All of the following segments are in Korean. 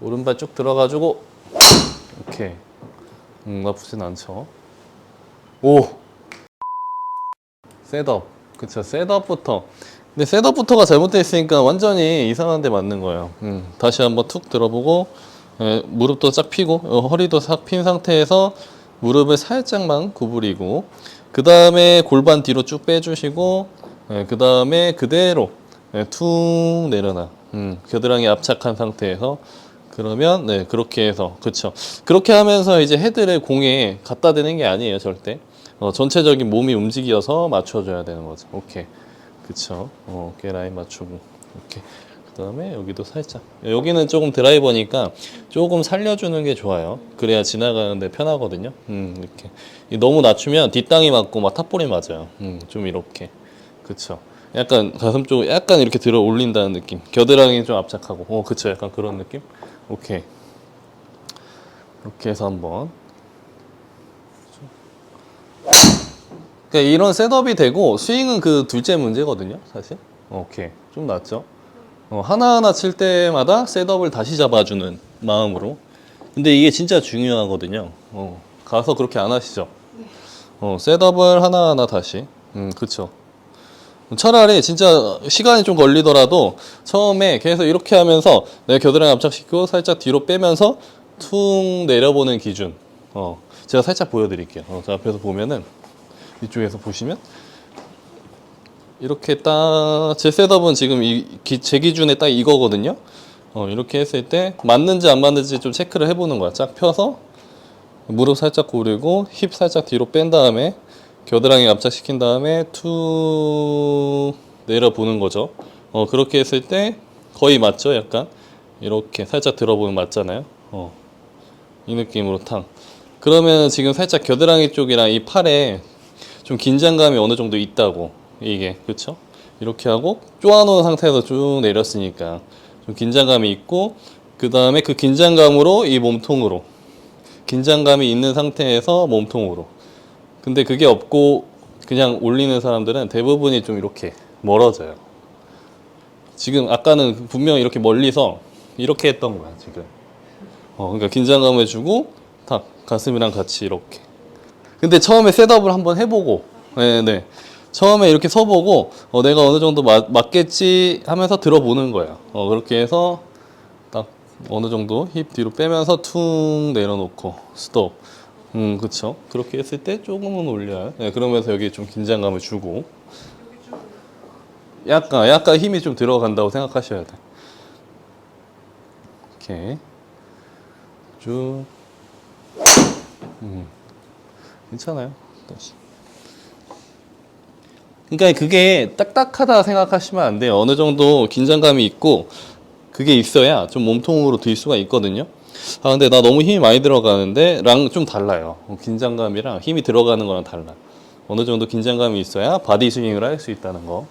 오른발 쭉 들어가지고 오케이 음, 나쁘진 않죠? 오! 셋업. 그쵸 셋업부터. 근데 셋업부터가 잘못되어 있으니까 완전히 이상한 데 맞는 거예요. 음, 다시 한번 툭 들어보고 예, 무릎도 쫙 펴고 어, 허리도 싹 핀 상태에서 무릎을 살짝만 구부리고 그 다음에 골반 뒤로 쭉 빼주시고 그 다음에 그대로 예, 툭 내려놔. 음, 겨드랑이 압착한 상태에서 그러면 네 그렇게 해서 그쵸. 그렇게 하면서 이제 헤드를 공에 갖다 대는 게 아니에요 절대. 어, 전체적인 몸이 움직여서 맞춰줘야 되는 거죠. 오케이. 그쵸. 어, 어깨 라인 맞추고. 오케이. 그 다음에 여기도 살짝. 여기는 조금 드라이버니까 조금 살려주는 게 좋아요. 그래야 지나가는데 편하거든요. 음 이렇게. 이 너무 낮추면 뒷땅이 맞고 막 탑볼이 맞아요. 음 좀 이렇게. 그쵸. 약간 가슴 쪽 약간 이렇게 들어 올린다는 느낌. 겨드랑이 좀 압착하고. 어 그쵸. 약간 그런 느낌 오케이. 이렇게 해서 한번. 그러니까 이런 셋업이 되고 스윙은 그 둘째 문제거든요 사실. 오케이. 좀 낫죠? 어, 하나하나 칠 때마다 셋업을 다시 잡아주는 마음으로. 근데 이게 진짜 중요하거든요. 어, 가서 그렇게 안 하시죠? 어, 셋업을 하나하나 다시. 음 그쵸 차라리 진짜 시간이 좀 걸리더라도 처음에 계속 이렇게 하면서 내 겨드랑이 압착시키고 살짝 뒤로 빼면서 퉁 내려보는 기준. 어, 제가 살짝 보여드릴게요. 어, 저 앞에서 보면은 이쪽에서 보시면 이렇게 딱 제 셋업은 지금 이, 기- 제 기준에 딱 이거거든요. 어, 이렇게 했을 때 맞는지 안 맞는지 좀 체크를 해보는 거야. 쫙 펴서 무릎 살짝 고르고 힙 살짝 뒤로 뺀 다음에 겨드랑이 압착시킨 다음에 툭 내려보는 거죠. 어, 그렇게 했을 때 거의 맞죠? 약간 이렇게 살짝 들어보면 맞잖아요. 어, 이 느낌으로 탕. 그러면 지금 살짝 겨드랑이 쪽이랑 이 팔에 좀 긴장감이 어느 정도 있다고 이게 그렇죠? 이렇게 하고 쪼아놓은 상태에서 쭉 내렸으니까 좀 긴장감이 있고 그 다음에 그 긴장감으로 이 몸통으로 긴장감이 있는 상태에서 몸통으로 근데 그게 없고 그냥 올리는 사람들은 대부분이 좀 이렇게 멀어져요. 지금 아까는 분명히 이렇게 멀리서 이렇게 했던 거야 지금. 어, 그러니까 긴장감을 주고 탁 가슴이랑 같이 이렇게. 근데 처음에 셋업을 한번 해보고, 네, 네. 처음에 이렇게 서보고 어, 내가 어느 정도 맞, 맞겠지 하면서 들어보는 거야. 어, 그렇게 해서 딱 어느 정도 힙 뒤로 빼면서 퉁 내려놓고 스톱. 음, 그쵸. 그렇게 했을 때 조금은 올려요. 네, 그러면서 여기 좀 긴장감을 주고. 약간, 약간 힘이 좀 들어간다고 생각하셔야 돼. 오케이. 쭉. 음. 괜찮아요. 다시. 그러니까 그게 딱딱하다 생각하시면 안 돼요. 어느 정도 긴장감이 있고 그게 있어야 좀 몸통으로 들 수가 있거든요. 아 근데 나 너무 힘이 많이 들어가는데 랑 좀 달라요. 어, 긴장감이랑 힘이 들어가는 거랑 달라. 어느 정도 긴장감이 있어야 바디 스윙을 할 수 있다는 거.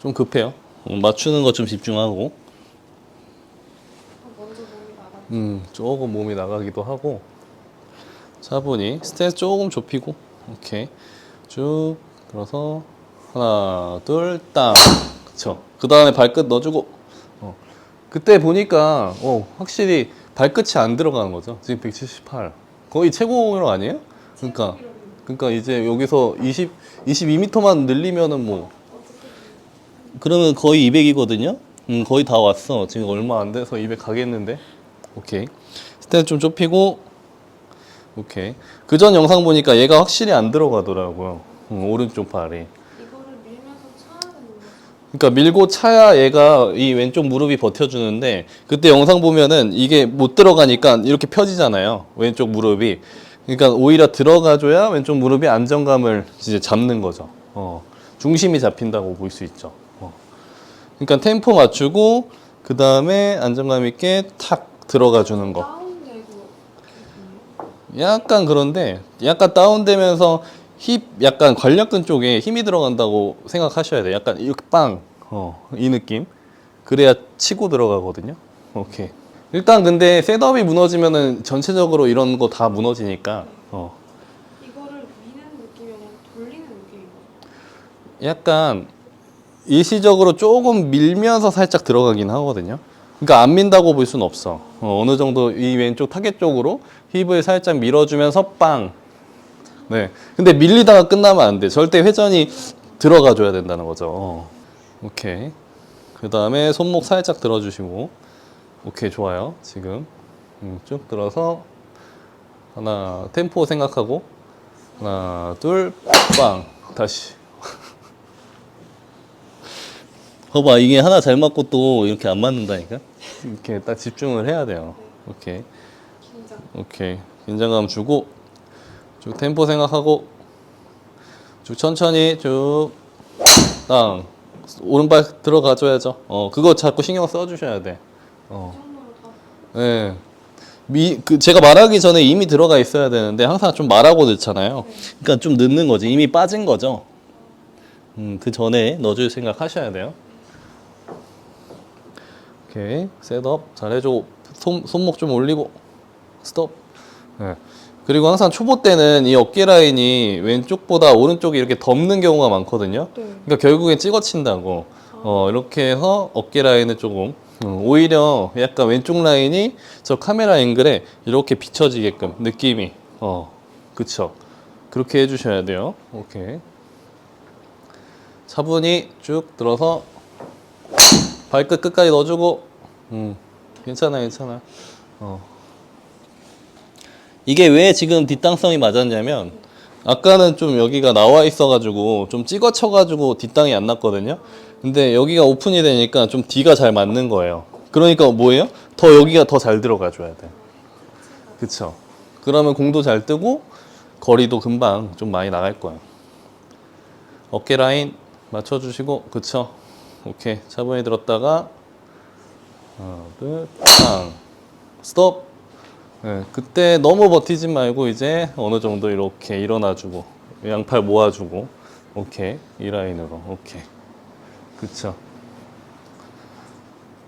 좀 급해요. 어, 맞추는 거좀 집중하고. 음, 조금 몸이 나가기도 하고 차분히 스탠스 조금 좁히고 오케이 쭉 들어서 하나 둘 땅 그쵸 그 다음에 발끝 넣어주고 어. 그때 보니까 어, 확실히 발끝이 안 들어가는 거죠 지금 178 거의 최고로 아니에요? 그러니까 그러니까 이제 여기서 20 22m만 늘리면은 뭐 그러면 거의 200이거든요. 음, 거의 다 왔어. 지금 얼마 안 돼서 200 가겠는데. 오케이. 스탠스 좀 좁히고. 오케이. 그 전 영상 보니까 얘가 확실히 안 들어가더라고요. 음, 오른쪽 발이. 이거를 밀면서 차야 되는 거죠. 그러니까 밀고 차야 얘가 이 왼쪽 무릎이 버텨주는데 그때 영상 보면은 이게 못 들어가니까 이렇게 펴지잖아요. 왼쪽 무릎이. 그러니까 오히려 들어가줘야 왼쪽 무릎이 안정감을 이제 잡는 거죠. 어. 중심이 잡힌다고 볼 수 있죠. 어. 그러니까 템포 맞추고 그 다음에 안정감 있게 탁 들어가 주는 거. 약간 그런데 약간 다운되면서 힙 약간 관략근 쪽에 힘이 들어간다고 생각하셔야 돼요. 약간 이렇게 빵. 어, 이 느낌. 그래야 치고 들어가거든요. 오케이. 일단 근데 셋업이 무너지면은 전체적으로 이런 거 다 무너지니까 어. 이거를 미는 느낌이 아니라 돌리는 거죠. 약간 일시적으로 조금 밀면서 살짝 들어가긴 하거든요. 그러니까 안 민다고 볼 수는 없어. 어, 느 정도 이 왼쪽 타겟 쪽으로 힙을 살짝 밀어주면서 빵. 네. 근데 밀리다가 끝나면 안 돼. 절대 회전이 들어가 줘야 된다는 거죠. 어. 오케이. 그 다음에 손목 살짝 들어주시고. 오케이, 좋아요. 지금. 음, 쭉 들어서. 하나, 템포 생각하고. 하나, 둘, 빵. 다시. 봐봐, 이게 하나 잘 맞고 또 이렇게 안 맞는다니까? 이렇게 딱 집중을 해야 돼요. 오케이. 오케이. 긴장감 주고, 쭉 템포 생각하고, 쭉 천천히 쭉, 땅. 오른발 들어가줘야죠. 어, 그거 자꾸 신경 써주셔야 돼. 어. 네. 미, 그 제가 말하기 전에 이미 들어가 있어야 되는데 항상 좀 말하고 넣잖아요. 그러니까 좀 넣는 거지. 이미 빠진 거죠. 음, 그 전에 넣어줄 생각 하셔야 돼요. 오케이. 셋업 잘해줘. 손, 손목 좀 올리고. 스톱. 네. 그리고 항상 초보 때는 이 어깨 라인이 왼쪽보다 오른쪽이 이렇게 덮는 경우가 많거든요. 네. 그러니까 결국엔 찍어친다고. 어, 이렇게 해서 어깨 라인을 조금 음, 오히려 약간 왼쪽 라인이 저 카메라 앵글에 이렇게 비춰지게끔 느낌이 어 그쵸 그렇게 해주셔야 돼요 오케이 차분히 쭉 들어서 발끝 끝까지 넣어주고 음 괜찮아 괜찮아 어 이게 왜 지금 뒷땅성이 맞았냐면 아까는 좀 여기가 나와 있어가지고 좀 찍어쳐가지고 뒷땅이 안 났거든요. 근데 여기가 오픈이 되니까 좀 뒤가 잘 맞는 거예요. 그러니까 뭐예요? 더 여기가 더 잘 들어가 줘야 돼. 그쵸? 그러면 공도 잘 뜨고 거리도 금방 좀 많이 나갈 거예요. 어깨 라인 맞춰주시고 그쵸? 오케이 차분히 들었다가 하나 둘 땅 스톱 네, 그때 너무 버티지 말고 이제 어느 정도 이렇게 일어나주고 양팔 모아주고 오케이 이 라인으로 오케이. 그쵸.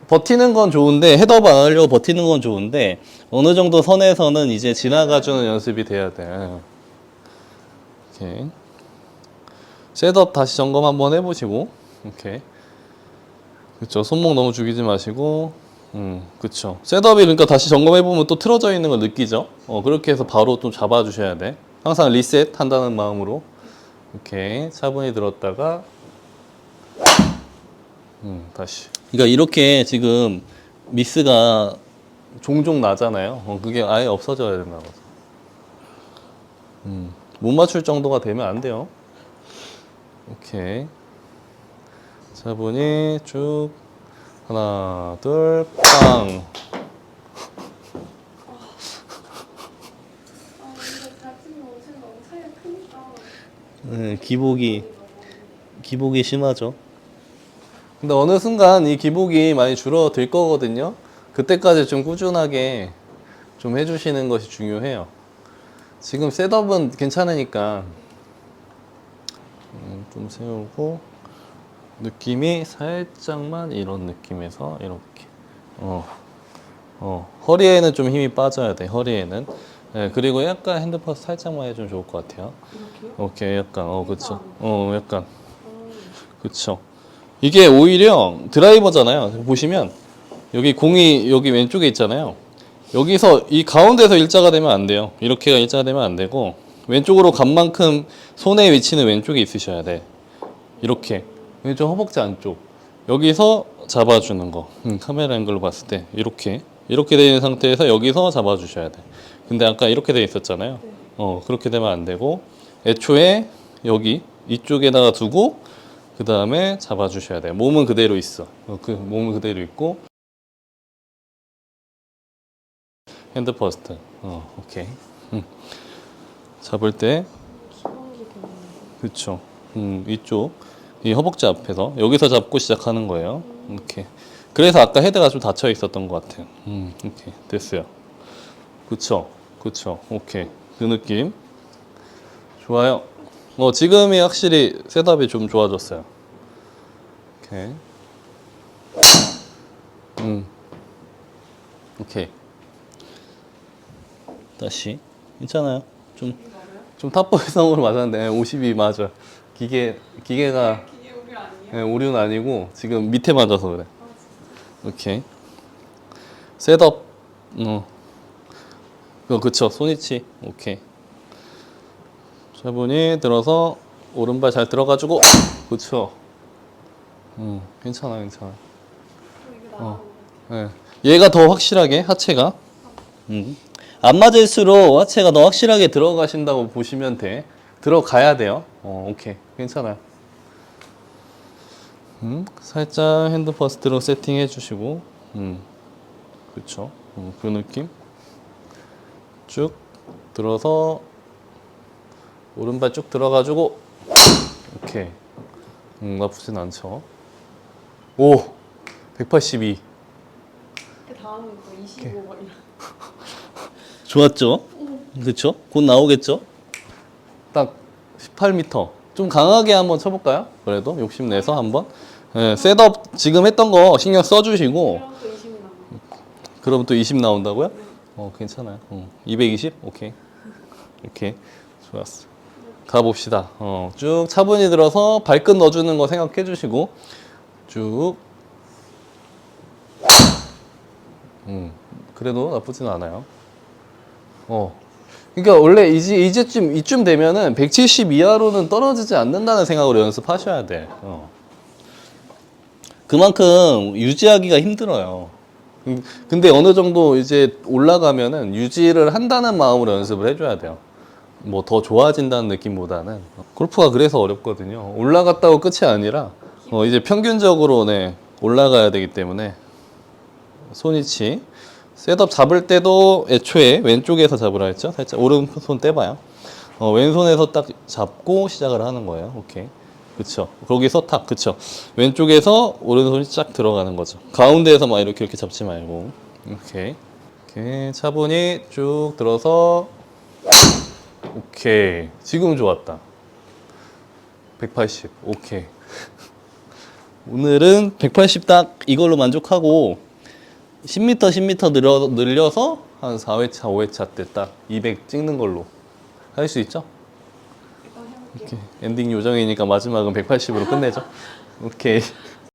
버티는 건 좋은데 안 하려고 버티는 건 좋은데 어느 정도 선에서는 이제 지나가주는 연습이 돼야 돼. 오케이. 셋업 다시 점검 한번 해보시고 오케이. 그쵸 손목 너무 죽이지 마시고 음, 그쵸. 셋업이 그러니까 다시 점검해보면 또 틀어져 있는 걸 느끼죠? 어, 그렇게 해서 바로 좀 잡아주셔야 돼. 항상 리셋 한다는 마음으로. 이렇게 차분히 들었다가, 음, 다시. 그러니까 이렇게 지금 미스가 종종 나잖아요. 어, 그게 아예 없어져야 거죠. 음, 못 맞출 정도가 되면 안 돼요. 오케이. 차분히 쭉 하나, 둘, 빵. 아. 네, 기복이 기복이 심하죠. 근데 어느 순간 이 기복이 많이 줄어들 거거든요. 그때까지 좀 꾸준하게 좀 해주시는 것이 중요해요. 지금 셋업은 괜찮으니까 음, 좀 세우고 느낌이 살짝만 이런 느낌에서 이렇게. 어, 어 허리에는 좀 힘이 빠져야 돼 허리에는. 네, 그리고 약간 핸드퍼스 살짝만 해주면 좋을 것 같아요. 이렇게요? 오케이 약간 어 그쵸. 어 약간. 그쵸. 이게 오히려 드라이버잖아요. 보시면 여기 공이 여기 왼쪽에 있잖아요. 여기서 이 가운데서 일자가 되면 안 돼요. 이렇게가 일자가 되면 안 되고 왼쪽으로 간 만큼 손의 위치는 왼쪽에 있으셔야 돼. 이렇게 왼쪽 허벅지 안쪽 여기서 잡아주는 거 음, 카메라 앵글로 봤을 때 이렇게 이렇게 되어 있는 상태에서 여기서 잡아주셔야 돼 근데 아까 이렇게 돼 있었잖아요 어 그렇게 되면 안 되고 애초에 여기 이쪽에다가 두고 그 다음에 잡아주셔야 돼요. 몸은 그대로 있어. 어, 그 몸은 그대로 있고 핸드 퍼스트. 어, 오케이. 음. 잡을 때 그쵸. 음, 이쪽 이 허벅지 앞에서 여기서 잡고 시작하는 거예요. 이렇게. 그래서 아까 헤드가 좀 닫혀 있었던 것 같아요. 음, 오케이 됐어요. 그쵸, 그쵸. 오케이 그 느낌. 좋아요. 어 지금이 확실히 셋업이 좀 좋아졌어요. 오케이. 음. 오케이. 다시. 괜찮아요. 좀 좀 탑보이성으로 맞았는데 52 맞아. 기계 기계가? 네, 오류는 아니고 지금 밑에 맞아서 그래. 오케이. 셋업. 어. 어, 그쵸. 손이치. 오케이. 차분히 들어서 오른발 잘 들어가지고. 그쵸. 음, 괜찮아, 괜찮아. 어. 예. 얘가 더 확실하게 하체가. 음. 안 맞을수록 하체가 더 확실하게 들어가신다고 보시면 돼. 들어가야 돼요. 어, 오케이. 괜찮아요. 음, 살짝 핸드 퍼스트로 세팅해 주시고, 음, 그쵸. 음, 그 느낌. 쭉 들어서, 오른발 쭉 들어가지고, 오케이. 음, 나쁘진 않죠. 오! 182. 그 다음은 또 25막 이런. 좋았죠? 그쵸? 곧 나오겠죠? 딱 18m. 좀 강하게 한번 쳐볼까요? 그래도 욕심내서 한번. 예, 셋업 지금 했던 거 신경 써주시고, 그럼 또 20이 남아. 그러면 또 20 나온다고요? 어, 괜찮아요. 어, 220? 오케이. 오케이. 좋았어. 가봅시다. 어, 쭉 차분히 들어서 발끝 넣어주는 거 생각해 주시고, 쭉. 음, 그래도 나쁘진 않아요. 어. 그러니까 원래 이제, 이제쯤, 이쯤 되면은 170 이하로는 떨어지지 않는다는 생각으로 연습하셔야 돼. 어. 그만큼 유지하기가 힘들어요. 음, 근데 어느 정도 이제 올라가면은 유지를 한다는 마음으로 연습을 해줘야 돼요. 뭐 더 좋아진다는 느낌보다는 골프가 그래서 어렵거든요. 올라갔다고 끝이 아니라 어 이제 평균적으로 네 올라가야 되기 때문에 손위치 셋업 잡을 때도 애초에 왼쪽에서 잡으라 했죠. 살짝 오른손 떼봐요. 어, 왼손에서 딱 잡고 시작을 하는 거예요. 오케이. 그쵸. 거기서 탁, 그쵸. 왼쪽에서 오른손이 쫙 들어가는 거죠. 가운데에서 막 이렇게 이렇게 잡지 말고. 오케이. 오케이. 차분히 쭉 들어서. 오케이. 지금 좋았다. 180. 오케이. 오늘은 180 딱 이걸로 만족하고 10m, 10m 늘어, 늘려서 한 4회차, 5회차 때 딱 200 찍는 걸로 할 수 있죠? 오케이. 엔딩 요정이니까 마지막은 180으로 끝내죠. 오케이.